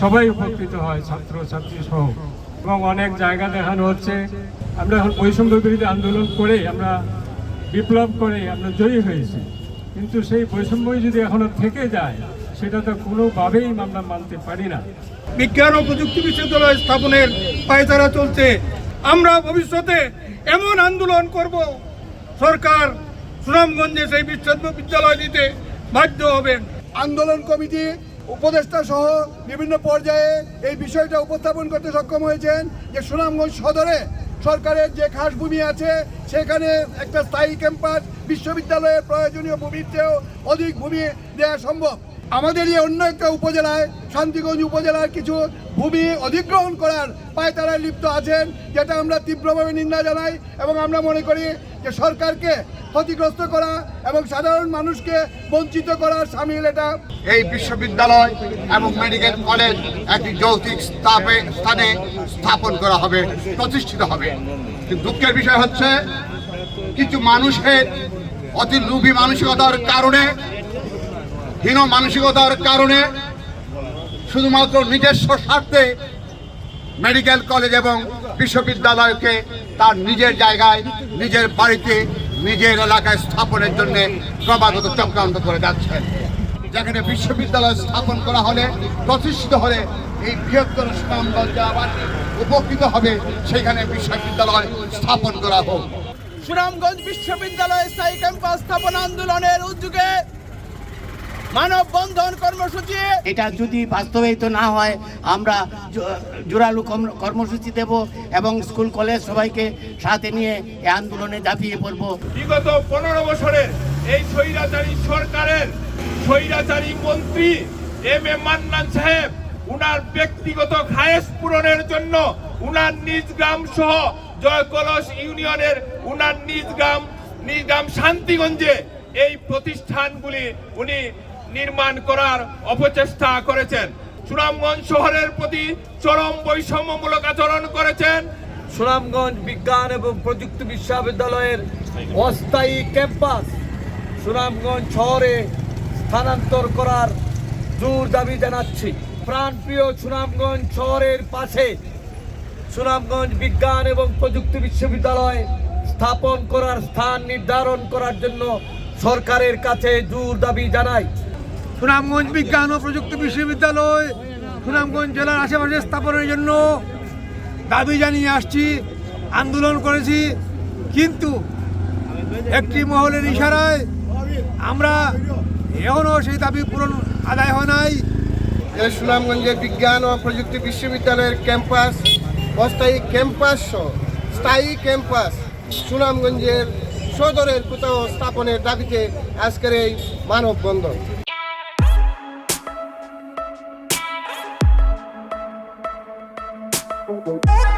সবাই উপকৃত হয় ছাত্র ছাত্রী সহ। এবং অনেক জায়গা দেখানো হচ্ছে। আমরা এখন বৈষম্য বিরোধী আন্দোলন করে আমরা বিপ্লব করে আমরা জয়ী হয়েছি। কিন্তু সেই বৈষম্যই যদি এখনও থেকে যায় সেটা তো কোনোভাবেই আমরা মানতে পারি না। বিজ্ঞান ও প্রযুক্তি বিশ্ববিদ্যালয় স্থাপনের পায়তারা চলছে। আমরা ভবিষ্যতে এমন আন্দোলন করব সরকার সুনামগঞ্জে সেই বিশ্ববিদ্যালয় দিতে বাধ্য হবেন। আন্দোলন কমিটি উপদেষ্টা সহ বিভিন্ন পর্যায়ে এই বিষয়টা উপস্থাপন করতে সক্ষম হয়েছেন যে সুনামগঞ্জ সদরে সরকারের যে খাস ভূমি আছে, সেখানে একটা স্থায়ী ক্যাম্পাস বিশ্ববিদ্যালয়ের প্রয়োজনীয় ভূমির চেয়েও অধিক ভূমি দেওয়া সম্ভব। আমাদের এই অন্য একটা উপজেলায়, শান্তিগঞ্জ উপজেলার কিছু ভূমি অধিগ্রহণ করার পায়তারায় লিপ্ত আছেন, যেটা আমরা তীব্রভাবে নিন্দা জানাই এবং আমরা মনে করি যে সরকারকে ক্ষতিগ্রস্ত করা এবং সাধারণ মানুষকে বঞ্চিত করার সামিল এটা। এই বিশ্ববিদ্যালয় এবং মেডিকেল কলেজ একটি যৌতিক স্থাপে স্থানে স্থাপন করা হবে, প্রতিষ্ঠিত হবে। দুঃখের বিষয় হচ্ছে, কিছু মানুষের অতি লোভী মানসিকতার কারণে, হীন মানসিকতার কারণে শুধুমাত্র নিজস্ব স্বার্থে মেডিকেল কলেজ এবং বিশ্ববিদ্যালয়কে তার নিজের জায়গায়, নিজের বাড়িতে, নিজের এলাকায় স্থাপনের জন্য ক্রমাগত চক্রান্ত করে যাচ্ছেন যেখানে বিশ্ববিদ্যালয় স্থাপন করা হলে, প্রতিষ্ঠিত হলে এই বৃহত্তর সুনামগঞ্জ আবার উপকৃত হবে, সেখানে বিশ্ববিদ্যালয় স্থাপন করা হোক। সুনামগঞ্জ বিশ্ববিদ্যালয়ে স্থায়ী ক্যাম্পাস স্থাপন আন্দোলনের উদ্যোগে মানববন্ধন কর্মসূচি। এটা যদি বাস্তবায়িত না হয় আমরা জোরালো কর্মসূচি দেব এবং স্কুল কলেজ সবাইকে সাথে নিয়ে এই আন্দোলনে ঝাঁপিয়ে পড়ব। বিগত পনেরো বছরের এই স্বৈরাচারী সরকারের স্বৈরাচারী মন্ত্রী এম এ মান্নান সাহেব উনার ব্যক্তিগত খায়েশ পূরণের জন্য উনার নিজ গ্রাম সহ জয়কলস ইউনিয়নের উনার নিজ গ্রাম নিজ গ্রাম শান্তিগঞ্জে এই প্রতিষ্ঠানগুলি উনি নির্মাণ করার অপচেষ্টা করেছেন। সুনামগঞ্জ শহরের প্রতি চরম বৈষম্যমূলক আচরণ করেছেন। সুনামগঞ্জ বিজ্ঞান এবং প্রযুক্তি বিশ্ববিদ্যালয়ের অস্থায়ী ক্যাম্পাস সুনামগঞ্জ শহরে স্থানান্তর করার জোর দাবি জানাচ্ছি। প্রাণপ্রিয় সুনামগঞ্জ শহরের পাশে সুনামগঞ্জ বিজ্ঞান এবং প্রযুক্তি বিশ্ববিদ্যালয় স্থাপন করার স্থান নির্ধারণ করার জন্য সরকারের কাছে জোর দাবি জানাই। সুনামগঞ্জ বিজ্ঞান ও প্রযুক্তি বিশ্ববিদ্যালয়, সুনামগঞ্জ জেলার আশেপাশে স্থাপনের জন্য দাবি জানিয়ে আসছি, আন্দোলন করেছি। কিন্তু একটি মহলের ইশারায় আমরা এখনও সেই দাবি পূরণ আদায় হয় নাই। সুনামগঞ্জের বিজ্ঞান ও প্রযুক্তি বিশ্ববিদ্যালয়ের ক্যাম্পাস, অস্থায়ী ক্যাম্পাস সহ স্থায়ী ক্যাম্পাস সুনামগঞ্জের সদরের কোথাও স্থাপনের দাবিতে আজকের এই মানববন্ধন। Música